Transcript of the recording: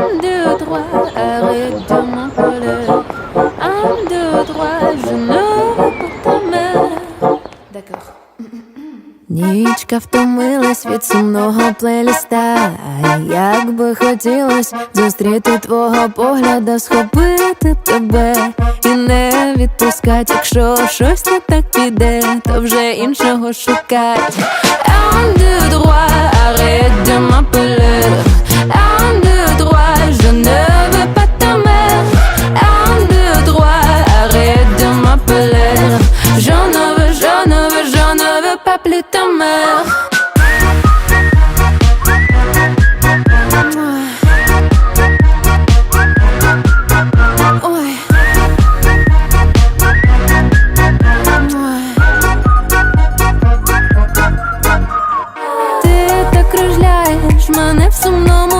Un, deux, trois, arrête de m'appeler. Un, deux, trois, je ne pas ta mère. D'accord. Нічка втомилась від сумного плейліста. А як би хотілось зустріти твого погляда, схопити тебе і не відпускать, якщо щось не так піде, то вже іншого шукать. pas plus ta mère. Ти так кружляєш мене в сумному.